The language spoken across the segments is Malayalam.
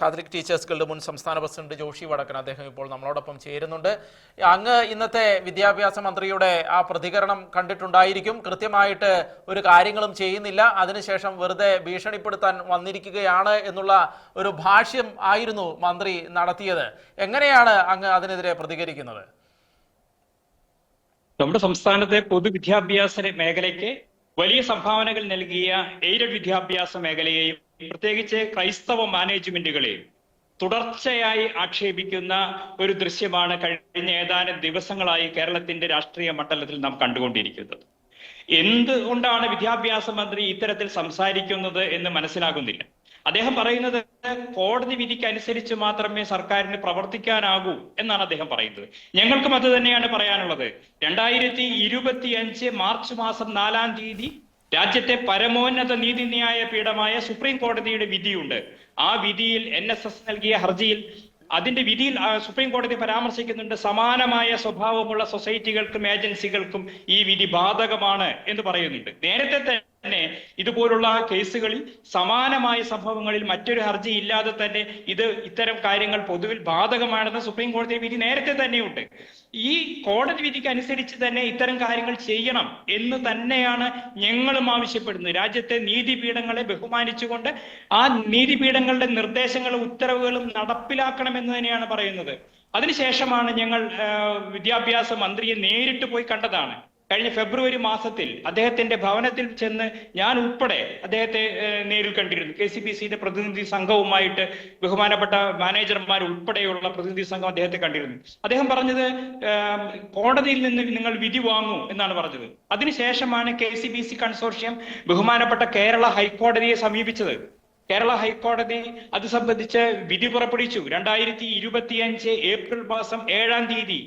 കാത്തലിക് ടീച്ചേഴ്സ് മുൻ സംസ്ഥാന പ്രസിഡന്റ് ജോഷി വടക്കൻ അദ്ദേഹം ഇപ്പോൾ നമ്മളോടൊപ്പം ചേരുന്നുണ്ട്. അങ്ങ് ഇന്നത്തെ വിദ്യാഭ്യാസ മന്ത്രിയുടെ ആ പ്രതികരണം കണ്ടിട്ടുണ്ടായിരിക്കും. കൃത്യമായിട്ട് ഒരു കാര്യങ്ങളും ചെയ്യുന്നില്ല. അതിനുശേഷം വെറുതെ ഭീഷണിപ്പെടുത്താൻ വന്നിരിക്കുകയാണ് എന്നുള്ള ഒരു ഭാഷ്യം ആയിരുന്നു മന്ത്രി നടത്തിയത്. എങ്ങനെയാണ് അങ്ങ് അതിനെതിരെ പ്രതികരിക്കുന്നത്? നമ്മുടെ സംസ്ഥാനത്തെ പൊതുവിദ്യാഭ്യാസ മേഖലയ്ക്ക് വലിയ സംഭാവനകൾ നൽകിയ എയ്ഡഡ് വിദ്യാഭ്യാസ മേഖലയെയും പ്രത്യേകിച്ച് ക്രൈസ്തവ മാനേജ്മെന്റുകളെയും തുടർച്ചയായി ആക്ഷേപിക്കുന്ന ഒരു ദൃശ്യമാണ് കഴിഞ്ഞ ഏതാനും ദിവസങ്ങളായി കേരളത്തിന്റെ രാഷ്ട്രീയ മണ്ഡലത്തിൽ നാം കണ്ടുകൊണ്ടിരിക്കുന്നത്. എന്തുകൊണ്ടാണ് വിദ്യാഭ്യാസ മന്ത്രി ഇത്തരത്തിൽ സംസാരിക്കുന്നത് എന്ന് മനസ്സിലാകുന്നില്ല? അദ്ദേഹം പറയുന്നത് കോടതി വിധിക്ക് അനുസരിച്ച് മാത്രമേ സർക്കാരിന് പ്രവർത്തിക്കാനാകൂ എന്നാണ് അദ്ദേഹം പറയുന്നത്. ഞങ്ങൾക്കും അത് തന്നെയാണ് പറയാനുള്ളത്. രണ്ടായിരത്തി ഇരുപത്തി അഞ്ച് മാർച്ച് മാസം നാലാം തീയതി രാജ്യത്തെ പരമോന്നത നീതിന്യായ പീഠമായ സുപ്രീം കോടതിയുടെ വിധിയുണ്ട്. ആ വിധിയിൽ എൻ എസ് എസ് നൽകിയ ഹർജിയിൽ അതിന്റെ വിധിയിൽ സുപ്രീം കോടതി പരാമർശിക്കുന്നുണ്ട്. സമാനമായ സ്വഭാവമുള്ള സൊസൈറ്റികൾക്കും ഏജൻസികൾക്കും ഈ വിധി ബാധകമാണ് എന്ന് പറയുന്നുണ്ട്. നേരത്തെ തന്നെ ഇതുപോലുള്ള കേസുകളിൽ സമാനമായ സംഭവങ്ങളിൽ മറ്റൊരു ഹർജി ഇല്ലാതെ തന്നെ ഇത് ഇത്തരം കാര്യങ്ങൾ പൊതുവിൽ ബാധകമാണെന്ന് സുപ്രീം കോടതി വിധി നേരത്തെ തന്നെയുണ്ട്. ഈ കോടതി വിധിക്ക് അനുസരിച്ച് തന്നെ ഇത്തരം കാര്യങ്ങൾ ചെയ്യണം എന്ന് തന്നെയാണ് ഞങ്ങളും ആവശ്യപ്പെടുന്നത്. രാജ്യത്തെ നീതിപീഠങ്ങളെ ബഹുമാനിച്ചുകൊണ്ട് ആ നീതിപീഠങ്ങളുടെ നിർദ്ദേശങ്ങളും ഉത്തരവുകളും നടപ്പിലാക്കണം എന്ന് തന്നെയാണ് പറയുന്നത്. അതിനുശേഷമാണ് ഞങ്ങൾ വിദ്യാഭ്യാസ മന്ത്രിയെ നേരിട്ട് പോയി കണ്ടതാണ്. കഴിഞ്ഞ ഫെബ്രുവരി മാസത്തിൽ അദ്ദേഹത്തിന്റെ ഭവനത്തിൽ ചെന്ന് ഞാൻ ഉൾപ്പെടെ അദ്ദേഹത്തെ നേരിൽ കണ്ടിരുന്നു. കെ സി ബി സിയുടെ പ്രതിനിധി സംഘവുമായിട്ട് ബഹുമാനപ്പെട്ട മാനേജർമാർ ഉൾപ്പെടെയുള്ള പ്രതിനിധി സംഘം അദ്ദേഹത്തെ കണ്ടിരുന്നു. അദ്ദേഹം പറഞ്ഞത് കോടതിയിൽ നിന്ന് നിങ്ങൾ വിധി വാങ്ങൂ എന്നാണ് പറഞ്ഞത്. അതിനുശേഷമാണ് K C B C consortium ബഹുമാനപ്പെട്ട കേരള ഹൈക്കോടതിയെ സമീപിച്ചത്. കേരള ഹൈക്കോടതി അത് സംബന്ധിച്ച് വിധി പുറപ്പെടുവിച്ചു. രണ്ടായിരത്തി ഇരുപത്തിയഞ്ച് ഏപ്രിൽ മാസം ഏഴാം തീയതി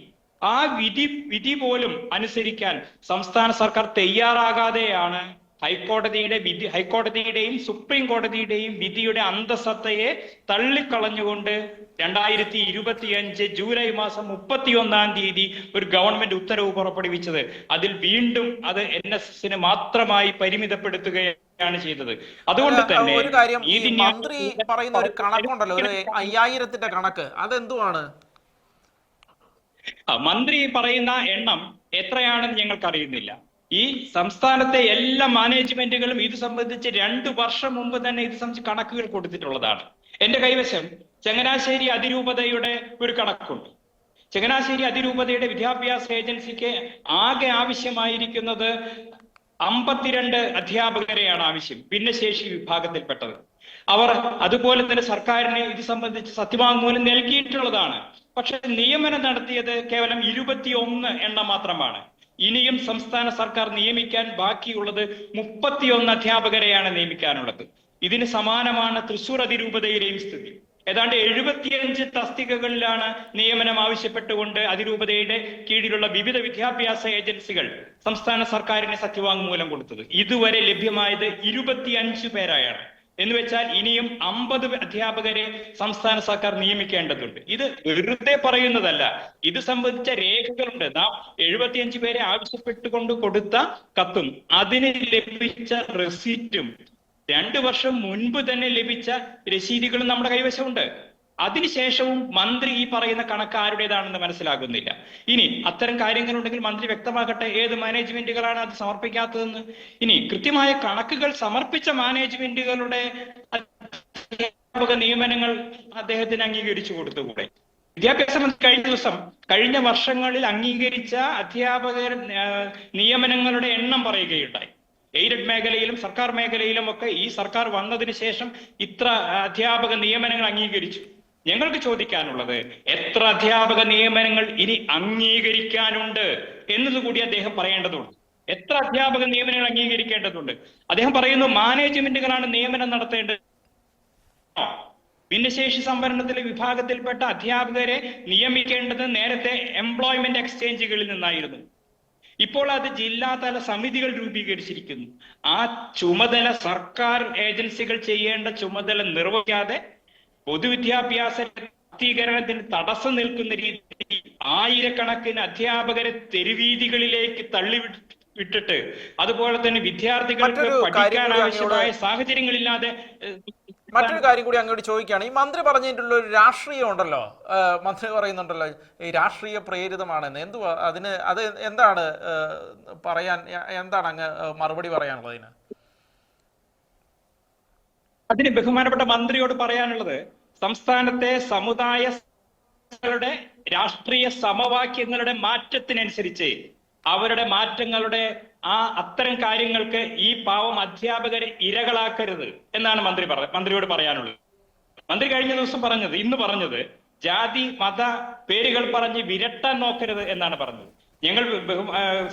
ആ വിധി വിധി പോലും അനുസരിക്കാൻ സംസ്ഥാന സർക്കാർ തയ്യാറാകാതെയാണ് ഹൈക്കോടതിയുടെ വിധി ഹൈക്കോടതിയുടെയും സുപ്രീം കോടതിയുടെയും വിധിയുടെ അന്തസത്തയെ തള്ളിക്കളഞ്ഞുകൊണ്ട് രണ്ടായിരത്തി ഇരുപത്തിയഞ്ച് ജൂലൈ മാസം മുപ്പത്തിയൊന്നാം തീയതി ഒരു ഗവൺമെന്റ് ഉത്തരവ് പുറപ്പെടുവിച്ചത്. അതിൽ വീണ്ടും അത് എൻ എസ് എസിന് മാത്രമായി പരിമിതപ്പെടുത്തുകയാണ് ചെയ്തത്. അതുകൊണ്ട് തന്നെ ഒരു കാര്യം ഈ മന്ത്രി പറയുന്ന ഒരു കണക്കുണ്ടല്ലോ ഒരു അയ്യായിരത്തിന്റെ കണക്ക്. അതെന്തുവാണ്? മന്ത്രി പറയുന്ന എണ്ണം എത്രയാണെന്ന് ഞങ്ങൾക്ക് അറിയുന്നില്ല ഈ സംസ്ഥാനത്തെ എല്ലാ മാനേജ്മെന്റുകളും ഇത് സംബന്ധിച്ച് രണ്ടു വർഷം മുമ്പ് തന്നെ ഇത് സംബന്ധിച്ച് കണക്കുകൾ കൊടുത്തിട്ടുള്ളതാണ്. എന്റെ കൈവശം ചങ്ങനാശ്ശേരി അതിരൂപതയുടെ ഒരു കണക്കുണ്ട്. ചങ്ങനാശ്ശേരി അതിരൂപതയുടെ വിദ്യാഭ്യാസ ഏജൻസിക്ക് ആകെ ആവശ്യമായിരിക്കുന്നത് അമ്പത്തിരണ്ട് അധ്യാപകരെയാണ് ആവശ്യം ഭിന്നശേഷി വിഭാഗത്തിൽപ്പെട്ടത് അവർ അതുപോലെ തന്നെ സർക്കാരിന് ഇത് സംബന്ധിച്ച് സത്യവാങ്മൂലം നൽകിയിട്ടുള്ളതാണ്. പക്ഷെ നിയമനം നടത്തിയത് കേവലം ഇരുപത്തിയൊന്ന് എണ്ണം മാത്രമാണ്. ഇനിയും സംസ്ഥാന സർക്കാർ നിയമിക്കാൻ ബാക്കിയുള്ളത് മുപ്പത്തിയൊന്ന് അധ്യാപകരെയാണ് നിയമിക്കാനുള്ളത്. ഇതിന് സമാനമാണ് തൃശൂർ അതിരൂപതയിലെയും സ്ഥിതി. ഏതാണ്ട് എഴുപത്തിയഞ്ച് തസ്തികകളിലാണ് നിയമനം ആവശ്യപ്പെട്ടുകൊണ്ട് അതിരൂപതയുടെ കീഴിലുള്ള വിവിധ വിദ്യാഭ്യാസ ഏജൻസികൾ സംസ്ഥാന സർക്കാരിന് സത്യവാങ്മൂലം കൊടുത്തത്. ഇതുവരെ ലഭ്യമായത് ഇരുപത്തിയഞ്ച് പേരായാണ്. എന്ന് വെച്ചാൽ ഇനിയും അമ്പത് അധ്യാപകരെ സംസ്ഥാന സർക്കാർ നിയമിക്കേണ്ടതുണ്ട്. ഇത് വെറുതെ പറയുന്നതല്ല. ഇത് സംബന്ധിച്ച രേഖകളുണ്ട്. നാം എഴുപത്തിയഞ്ച് പേരെ ആവശ്യപ്പെട്ടുകൊണ്ട് കൊടുത്ത കത്തും അതിന് ലഭിച്ച റെസീറ്റും. രണ്ടു വർഷം മുൻപ് തന്നെ ലഭിച്ച രസീതുകളും നമ്മുടെ കൈവശമുണ്ട്. അതിനുശേഷവും മന്ത്രി ഈ പറയുന്ന കണക്ക് ആരുടേതാണെന്ന് മനസ്സിലാകുന്നില്ല. ഇനി അത്തരം കാര്യങ്ങളുണ്ടെങ്കിൽ മന്ത്രി വ്യക്തമാക്കട്ടെ ഏത് മാനേജ്മെന്റുകളാണ് അത് സമർപ്പിക്കാത്തതെന്ന്. ഇനി കൃത്യമായ കണക്കുകൾ സമർപ്പിച്ച മാനേജ്മെന്റുകളുടെ നിയമനങ്ങൾ അദ്ദേഹത്തിന് അംഗീകരിച്ചു കൊടുത്തുകൂടെ? വിദ്യാഭ്യാസ മന്ത്രി കഴിഞ്ഞ ദിവസം കഴിഞ്ഞ വർഷങ്ങളിൽ അംഗീകരിച്ച അധ്യാപക നിയമനങ്ങളുടെ എണ്ണം പറയുകയുണ്ടായി. എയ്ഡഡ് മേഖലയിലും സർക്കാർ മേഖലയിലും ഒക്കെ ഈ സർക്കാർ വന്നതിന് ശേഷം ഇത്ര അധ്യാപക നിയമനങ്ങൾ അംഗീകരിച്ചു. ഞങ്ങൾക്ക് ചോദിക്കാനുള്ളത് എത്ര അധ്യാപക നിയമനങ്ങൾ ഇനി അംഗീകരിക്കാനുണ്ട് എന്നതുകൂടി അദ്ദേഹം പറയേണ്ടതുണ്ട്. എത്ര അധ്യാപക നിയമനങ്ങൾ അംഗീകരിക്കേണ്ടതുണ്ട്? അദ്ദേഹം പറയുന്നു മാനേജ്മെന്റുകളാണ് നിയമനം നടത്തേണ്ടത്. ഭിന്നശേഷി സംവരണത്തിലെ വിഭാഗത്തിൽപ്പെട്ട അധ്യാപകരെ നിയമിക്കേണ്ടത് നേരത്തെ എംപ്ലോയ്മെന്റ് എക്സ്ചേഞ്ചുകളിൽ നിന്നായിരുന്നു. ഇപ്പോൾ അത് ജില്ലാതല സമിതികൾ രൂപീകരിച്ചിരിക്കുന്നു. ആ ചുമതല സർക്കാർ ഏജൻസികൾ ചെയ്യേണ്ട ചുമതല നിർവഹിക്കാതെ പൊതുവിദ്യാഭ്യാസ ശാക്തീകരണത്തിന് തടസ്സം നിൽക്കുന്ന രീതിയിൽ ആയിരക്കണക്കിന് അധ്യാപകരെ തെരുവീതികളിലേക്ക് തള്ളി വിട്ടിട്ട് അതുപോലെ തന്നെ വിദ്യാർത്ഥികൾക്ക് പഠിക്കാൻ ആവശ്യമായ സാഹചര്യങ്ങളില്ലാതെ മറ്റൊരു കാര്യം കൂടി അങ്ങോട്ട് ചോദിക്കുകയാണ്. ഈ മന്ത്രി പറഞ്ഞിട്ടുള്ള ഒരു രാഷ്ട്രീയം ഉണ്ടല്ലോ. മന്ത്രി പറയുന്നുണ്ടല്ലോ ഈ രാഷ്ട്രീയ പ്രേരിതമാണെന്ന്. എന്ത് അതിന് അത് എന്താണ് പറയാൻ എന്താണ് അങ്ങ് മറുപടി പറയാനുള്ളത് അതിന് അതിന് ബഹുമാനപ്പെട്ട മന്ത്രിയോട് പറയാനുള്ളത് സംസ്ഥാനത്തെ സമുദായ രാഷ്ട്രീയ സമവാക്യങ്ങളുടെ മാറ്റത്തിനനുസരിച്ച് അവരുടെ മാറ്റങ്ങളുടെ ആ അത്തരം കാര്യങ്ങൾക്ക് ഈ പാവം അധ്യാപകരെ ഇരകളാക്കരുത് എന്നാണ് മന്ത്രി പറ മന്ത്രിയോട് പറയാനുള്ളത്. മന്ത്രി കഴിഞ്ഞ ദിവസം പറഞ്ഞത് ഇന്ന് പറഞ്ഞത് ജാതി മത പേരുകൾ പറഞ്ഞ് വിരട്ടാൻ നോക്കരുത് എന്നാണ് പറഞ്ഞത്. ഞങ്ങൾ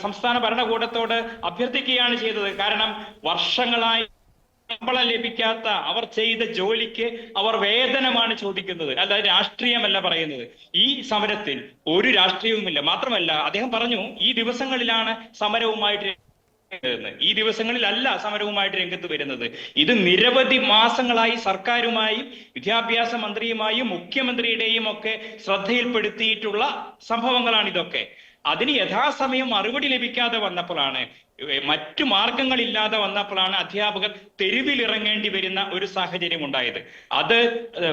സംസ്ഥാന ഭരണകൂടത്തോട് അഭ്യർത്ഥിക്കുകയാണ് ചെയ്തത്. കാരണം വർഷങ്ങളായി ശമ്പളം ലഭിക്കാത്ത അവർ ചെയ്ത ജോലിക്ക് അവർ വേതനമാണ് ചോദിക്കുന്നത്. അല്ലാതെ രാഷ്ട്രീയമല്ല പറയുന്നത്. ഈ സമരത്തിൽ ഒരു രാഷ്ട്രീയവുമില്ല. മാത്രമല്ല അദ്ദേഹം പറഞ്ഞു ഈ ദിവസങ്ങളിലാണ് സമരവുമായിട്ട്. ഈ ദിവസങ്ങളിലല്ല സമരവുമായിട്ട് രംഗത്ത് വരുന്നത്. ഇത് നിരവധി മാസങ്ങളായി സർക്കാരുമായും വിദ്യാഭ്യാസ മന്ത്രിയുമായും മുഖ്യമന്ത്രിയുടെയും ഒക്കെ ശ്രദ്ധയിൽപ്പെടുത്തിയിട്ടുള്ള സംഭവങ്ങളാണ് ഇതൊക്കെ അതിന് യഥാസമയം മറുപടി ലഭിക്കാതെ വന്നപ്പോഴാണ് മറ്റു മാർഗങ്ങളില്ലാതെ വന്നപ്പോഴാണ് അധ്യാപകർ തെരുവിലിറങ്ങേണ്ടി വരുന്ന ഒരു സാഹചര്യം ഉണ്ടായത്. അത്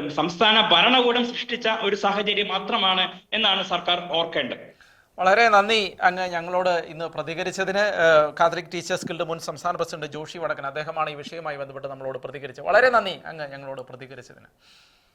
സംസ്ഥാന ഭരണകൂടം സൃഷ്ടിച്ച ഒരു സാഹചര്യം മാത്രമാണ് എന്നാണ് സർക്കാർ ഓർക്കേണ്ടത്. വളരെ നന്ദി അങ്ങ് ഞങ്ങളോട് ഇന്ന് പ്രതികരിച്ചതിന്. കാത്തലിക് ടീച്ചേഴ്സ് ഗിൽഡ് മുൻ സംസ്ഥാന പ്രസിഡന്റ് ജോഷി വടക്കൻ അദ്ദേഹമാണ് ഈ വിഷയവുമായി ബന്ധപ്പെട്ട് നമ്മളോട് പ്രതികരിച്ചത്. വളരെ നന്ദി അങ്ങ് ഞങ്ങളോട് പ്രതികരിച്ചതിന്.